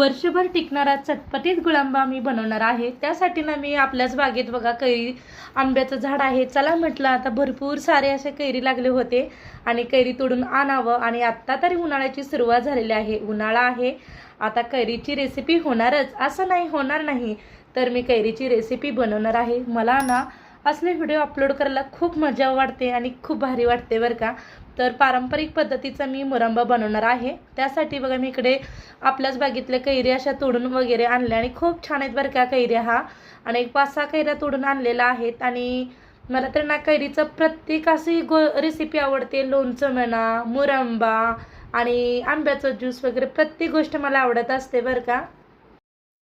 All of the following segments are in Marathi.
वर्षभर टिकणारा चटपटीत गुळांबा मी बनवणार आहे. त्यासाठी ना मी आपल्याच बागेत बघा कैरी आंब्याचं झाड आहे. चला म्हटलं आता भरपूर सारे असे कैरी लागले होते आणि कैरी तोडून आणावं आणि आत्ता तरी उन्हाळ्याची सुरुवात झालेली आहे. उन्हाळा आहे. आता कैरीची रेसिपी होणारच. असं नाही होणार नाही. तर मी कैरीची रेसिपी बनवणार आहे. मला ना असले व्हिडिओ अपलोड करायला खूप मजा वाटते आणि खूप भारी वाटते बरं का. तर पारंपरिक पद्धतीचा मी मुरंबा बनवणार आहे. त्यासाठी बघा मी इकडे आपल्याच बागेतल्या कैरी अशा तोडून वगैरे आणल्या आणि खूप छान आहेत बरं का कैऱ्या हा. आणि एक पाच सहा कैऱ्या तोडून आणलेल्या आहेत आणि मला तर ना कैरीचं प्रत्येक अशी गो रेसिपी आवडते. लोणचं म्हणा मुरंबा आणि आंब्याचं ज्यूस वगैरे प्रत्येक गोष्ट मला आवडत असते बरं का.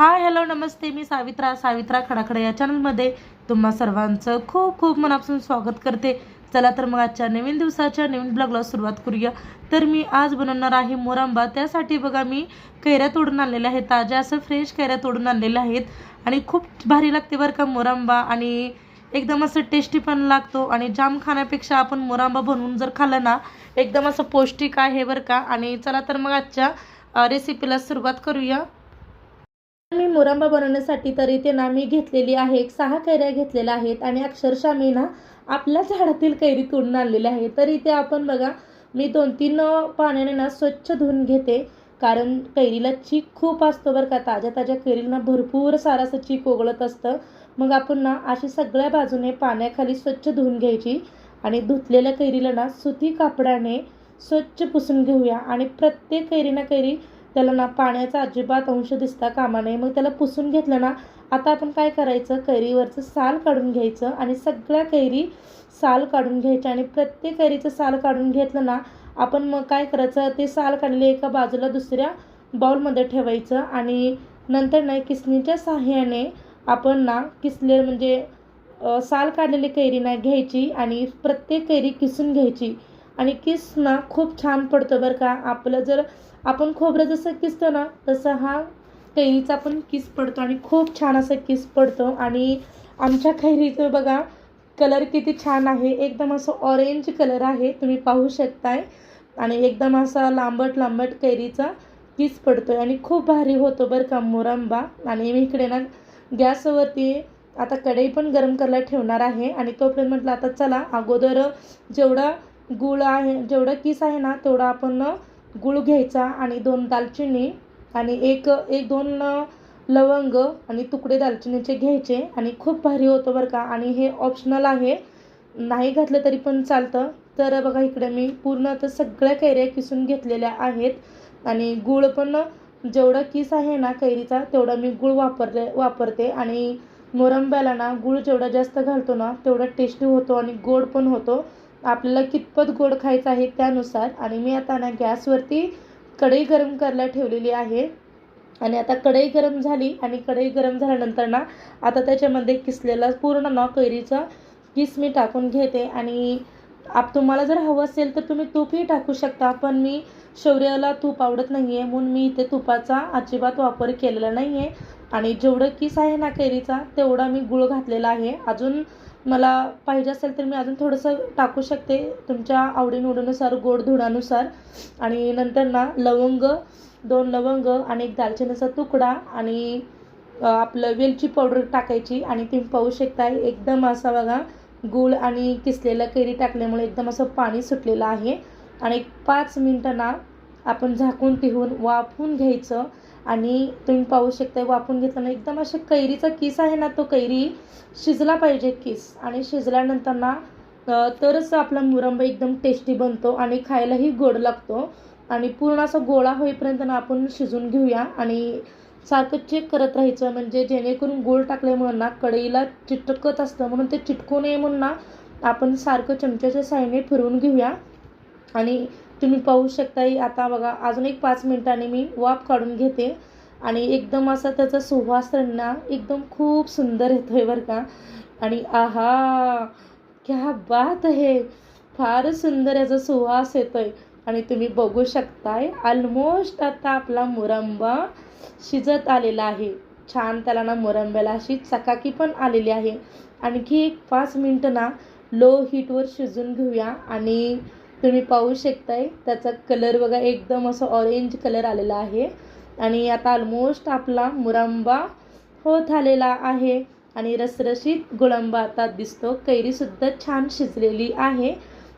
हा हॅलो नमस्ते. मी सावित्रा सावित्रा खडाखडा या चॅनलमध्ये तुम्हा सर्वांचं खूप खूप मनापासून स्वागत करते. चला तर मग आजच्या नवीन दिवसाच्या नवीन ब्लॉगला सुरुवात करूया. तर मी आज बनवणार आहे मोरांबा. त्यासाठी बघा मी कैऱ्या तोडून आणलेल्या आहेत. ताज्या असं फ्रेश कैऱ्या तोडून आणलेल्या आहेत. आणि खूप भारी लागते बरं का मोरांबा. आणि एकदम असं टेस्टी पण लागतो. आणि जाम खाण्यापेक्षा आपण मोरांबा बनवून जर खाल्लं ना एकदम असं पौष्टिक आहे बरं का. आणि चला तर मग आजच्या रेसिपीला सुरुवात करूया. मी मुरंबा बनवण्यासाठी तर इथे ना मी घेतलेली आहे एक सहा कैऱ्या घेतलेल्या आहेत आणि अक्षरशः मी ना आपल्या झाडातील कैरी तोडून आणलेल्या आहे तर इथे आपण बघा मी दोन तीन पाण्याने ना स्वच्छ धुवून घेते कारण कैरीला चीक खूप असतो बरं का. ताज्या ताज्या कैरीला भरपूर सारा असं चीक ओघळत असतं. मग आपण ना अशी सगळ्या बाजूने पाण्याखाली स्वच्छ धुवून घ्यायची आणि धुतलेल्या कैरीला ना सुती कापडाने स्वच्छ पुसून घेऊया. आणि प्रत्येक कैरी ना कैरी त्याला ना पाण्याचा अजिबात अंश दिसता कामा नये. मग त्याला पुसून घेतलं ना आता आपण काय करायचं? कैरीवरचं साल काढून घ्यायचं आणि सगळ्या कैरी साल काढून घ्यायच्या आणि प्रत्येक कैरीचं साल काढून घेतलं ना आपण मग काय करायचं? ते साल काढले एका बाजूला दुसऱ्या बाउलमध्ये ठेवायचं आणि नंतर ना किसणीच्या साह्याने आपण ना किसले म्हणजे साल काढलेली कैरी ना घ्यायची आणि प्रत्येक कैरी किसून घ्यायची. आणि किस ना खूप छान पडतं बरं का. आपलं जर आपण खोबरं जसं किसतो ना तसं हा कैरीचा पण किस पडतो आणि खूप छान असं किस पडतो. आणि आमच्या कैरीचं बघा कलर किती छान आहे. एकदम असं ऑरेंज कलर आहे. तुम्ही पाहू शकताय. आणि एकदम असा लांबट लांबट कैरीचा किस पडतो आणि खूप भारी होतो बरं का मोरंबा. आणि मी इकडे ना गॅसवरती आता कढई पण गरम करायला ठेवणार आहे. आणि तोपर्यंत म्हटलं आता चला अगोदर जेवढा गुळ आहे जेवढं किस आहे ना तेवढा आपण गुळ घ्यायचा आणि दोन दालचिनी आणि एक एक दोन लवंग आणि तुकडे दालचिनीचे घ्यायचे आणि खूप भारी होतं बरं का. आणि हे ऑप्शनल आहे. नाही घातलं तरी पण चालतं. तर बघा इकडे मी पूर्ण तर सगळ्या कैऱ्या किसून घेतलेल्या आहेत. आणि गुळ पण जेवढं किस आहे ना कैरीचा तेवढा मी गुळ वापरले वापरते. आणि मोरंब्याला ना गुळ जेवढा जास्त घालतो ना तेवढा टेस्टी होतो आणि गोड पण होतो. आपल्याला कितपत गोड खायचं आहे त्यानुसार. आणि मी आता ना गॅसवरती कढई गरम करायला ठेवलेली आहे. आणि आता कढई गरम झाली. आणि कढई गरम झाल्यानंतर ना आता त्याच्यामध्ये किसलेला पूर्ण ना कैरीचा किस मी टाकून घेते. आणि आप तुम्हाला जर हवं असेल तर तुम्ही तूपही टाकू शकता. पण मी शौर्याला तूप आवडत नाही आहे म्हणून मी इथे तुपाचा अजिबात वापर केलेला नाही आहे आणि जेवढं किस आहे ना कैरीचा तेवढा मी गुळ घातलेला आहे. अजून मला पाहिजे असेल तर मी अजून थोडंसं टाकू शकते तुमच्या आवडीनिवडीनुसार गोड धुडानुसार आणि नंतर ना लवंग दोन लवंग आणि एक दालचिनीचा तुकडा आणि आपलं वेलची पावडर टाकायची आणि तुम्ही पाहू शकताय एकदम असा बघा गूळ आणि किसलेलं कैरी टाकल्यामुळे एकदम असं पाणी सुटलेलं आहे. आणि एक पाच मिनटं ना आपण झाकून ठेवून वाफून घ्यायचं. आणि तुम्ही पाहू शकता वाफवून घेतलं ना एकदम असे कैरीचा किस आहे ना तो कैरी शिजला पाहिजे किस. आणि शिजल्यानंतर ना तरच आपला मुरंबा एकदम टेस्टी बनतो आणि खायलाही गोड लागतो. आणि पूर्ण असा गोळा होईपर्यंत ना आपण शिजून घेऊया. आणि सारखं चेक करत राहायचं म्हणजे जेणेकरून गोळ टाकल्यामुळे ना कढईला चिटकत असतं म्हणून ते चिटकू नये म्हणून ना आपण सारखं चमच्याच्या साह्याने फिरवून घेऊया. आणि तुम्ही पाहू शकताय आता बघा अजून एक पाच मिनिटांनी मी वाफ काढून घेते. आणि एकदम असा त्याचा सुवास त्यांना ना एकदम खूप सुंदर येतो आहे बरं का. आणि आहा क्या बात आहे. फार सुंदर याचा सुवास येतोय. आणि तुम्ही बघू शकताय ऑलमोस्ट आता आपला मुरंबा शिजत आलेला आहे. छान त्याला ना मुरंब्याला अशी चकाकी पण आलेली आहे. आणखी एक पाच मिनटं ना लो हीटवर शिजून घेऊया. आणि तुम्ही पाहू शकताय त्याचा कलर बघा एकदम असं ऑरेंज कलर आलेला आहे. आणि आता ऑलमोस्ट आपला मुरंबा होत आलेला आहे. आणि रसरशीत गुळांबा आता दिसतो. कैरीसुद्धा छान शिजलेली आहे.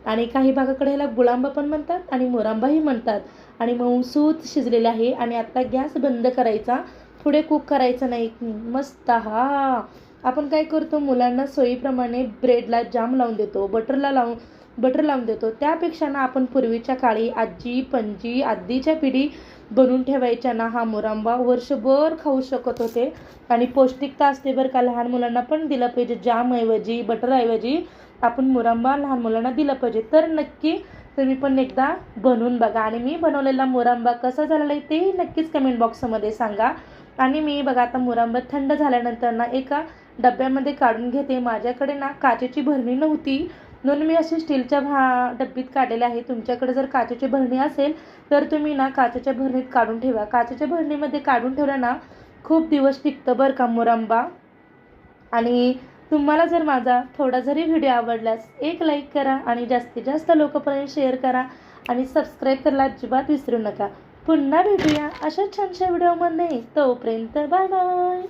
आणि काही भागाकडे ह्याला गुळांबा पण म्हणतात आणि मुरांबाही म्हणतात. आणि मऊसूत शिजलेले आहे. आणि आता गॅस बंद करायचा. पुढे कुक करायचा नाही. मस्त हा. आपण काय करतो मुलांना सोयीप्रमाणे ब्रेडला जाम लावून देतो. बटरला लावून बटर लावून देतो. त्यापेक्षा ना आपण पूर्वीच्या काळी आजी पणजी आधीच्या पिढी बनवून ठेवायच्या ना हा मुरांबा वर्षभर खाऊ शकत होते. आणि पौष्टिकता असते बरं का लहान मुलांना पण दिलं पाहिजे. जामऐवजी बटरऐवजी आपण मुरांबा लहान मुलांना दिलं पाहिजे. तर नक्की तुम्ही पण एकदा बनवून बघा. आणि मी बनवलेला मुरांबा कसा झालेला आहे तेही नक्कीच कमेंट बॉक्समध्ये सांगा. आणि मी बघा आता मुरांबा थंड झाल्यानंतर ना एका डब्यामध्ये काढून घेते. माझ्याकडे ना काचेची भरणी नव्हती. म्हणून मी असे स्टीलच्या भा डब्बीत काढलेले आहे. तुमच्याकडे जर काचेची भरणी असेल तर तुम्ही ना काचेच्या भरणीत काढून ठेवा. काचेच्या भरणीमध्ये काढून ठेवलं ना खूप दिवस टिकतं बरं का मुरंबा. आणि तुम्हाला जर माझा थोडा जरी व्हिडिओ आवडल्यास एक लाईक करा आणि जास्तीत जास्त लोकांपर्यंत शेअर करा आणि सबस्क्राईब करायला अजिबात विसरू नका. पुन्हा भेटूया अशा छानशा व्हिडिओमध्ये. तोपर्यंत बाय बाय